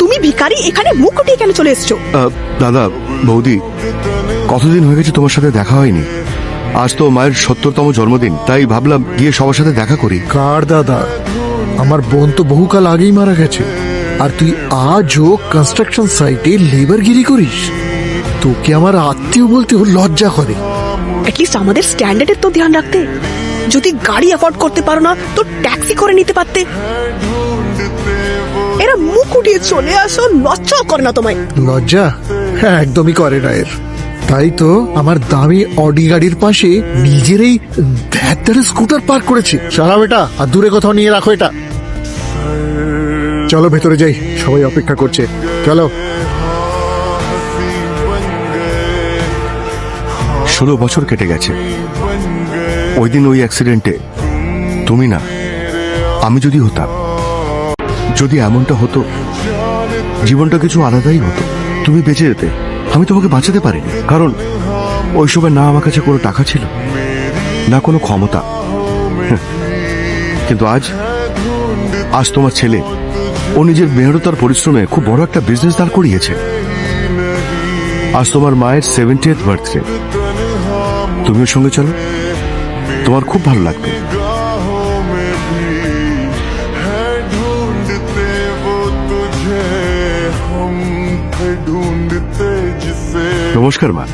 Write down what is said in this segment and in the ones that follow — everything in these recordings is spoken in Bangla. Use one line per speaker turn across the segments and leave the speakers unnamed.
তুমি ভিখারি এখানে মুখ উঠিয়ে কেন চলে এসছো?
দাদা বৌদি কতদিন হয়ে গেছে তোমার সাথে দেখা হয়নি? আজ তো মায়ের সত্তরতম জন্মদিন তাই ভাবলাম গিয়ে সবার সাথে দেখা করি।
কার দাদা? আমার বোন তো বহুকাল আগেই মারা গেছে। আর তুই আজও কনস্ট্রাকশন সাইটে লেবারগিরি করিস। তোকে আমার আত্মীয় বলতে ওর লজ্জা করে।
অ্যাটলিস্ট আমাদের স্ট্যান্ডার্ডের তো ধ্যান রাখতে। যদি গাড়ি অ্যাফোর্ড করতে পারো না তো ট্যাক্সি করে নিতে পারতে। এরা মুখ উঠিয়ে চলে আসো লজ্জাও করে না তোমায়।
লজ্জা? হ্যাঁ একদমই করে না এর। তাই তো আমার দামি অডি গাড়ির পাশে নিজেরই ধ্যাত্তারে স্কুটার পার্ক করেছে। সারা বেটা আর দূরে কোথাও নিয়ে রাখো এটা। চলো ভেতরে যাই সবাই অপেক্ষা করছে। চলো।
ষোলো বছর কেটে গেছে। ওই দিন ওই অ্যাক্সিডেন্টে তুমি না আমি যদি হতাম। যদি এমনটা হতো, জীবনটা কিছু আলাদাই হতো। তুমি বেঁচে যেতে, আমি তোমাকে বাঁচাতে পারিনি। কারণ ওই সময় না আমার কাছে কোনো টাকা ছিল, না কোনো ক্ষমতা। কিন্তু আজ আজ তোমার ছেলে, ও নিজের মেহনতার পরিশ্রমে খুব বড় একটা বিজনেস দাঁড় করিয়েছে। আজ তোমার মায়ের সেভেন্টিয়েথ বার্থডে তুমি ওর সঙ্গে চলো। তোমার খুব ভালো লাগবে। নমস্কার মা।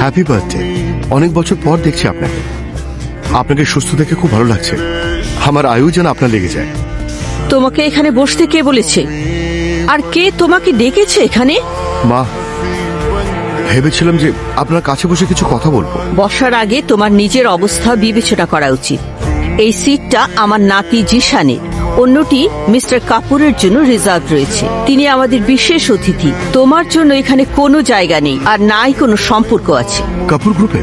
হ্যাপি বার্থডে অনেক বছর পর দেখছি আপনাকে। আপনাকে সুস্থ দেখে খুব ভালো লাগছে। আমার আয়ু যেন আপনার লেগে যায়।
তোমাকে এখানে বসতে কে বলেছে? আর কে তোমাকে ডেকেছে এখানে?
মা ভেবেছিলাম যে আপনার কাছে বসে কিছু কথা বলব।
বসার আগে তোমার নিজের অবস্থা বিবেচনা করা উচিত। এই সিটটা আমার নাতি জিশানের। অন্যটি মিস্টার কাপুরের জন্য রিজার্ভ রয়েছে। তিনি আমাদের বিশেষ অতিথি। তোমার জন্য এখানে কোনো জায়গা নেই আর নাই কোনো সম্পর্ক আছে।
কাপুর গ্রুপে?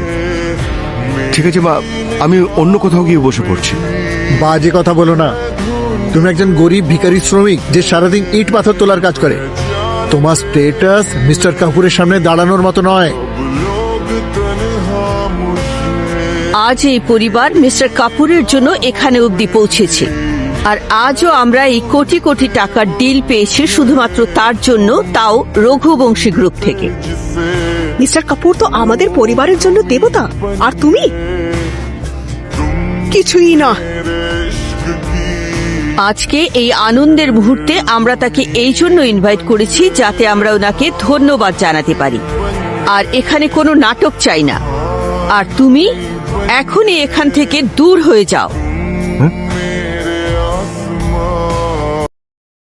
ঠিক আছে মা আমি অন্য কোথাও গিয়ে বসে পড়ছি।
বাজে কথা বলো না। তুমি একজন গরিব ভিখারি শ্রমিক যে সারাদিন ইট পাথর তোলার কাজ করে। তোমার স্টেটাস মিস্টার কাপুরের সামনে দাঁড়ানোর মতো নয়।
আজ এই পরিবার মিস্টার কাপুরের জন্য এখানে অবধি পৌঁছেছে। আর আজও আমরা এই কোটি কোটি টাকার ডিল পেয়েছি শুধুমাত্র তার জন্য তাও রঘুবংশী গ্রুপ থেকে।
মিস্টার কাপুর তো আমাদের পরিবারের জন্য দেবতা। আর তুমি? কিছুই না।
আজকে এই আনন্দের মুহূর্তে আমরা তাকে এই জন্য ইনভাইট করেছি যাতে আমরা ওনাকে ধন্যবাদ জানাতে পারি। আর এখানে কোনো নাটক চাই না। আর তুমি এখনই এখান থেকে দূর হয়ে যাও।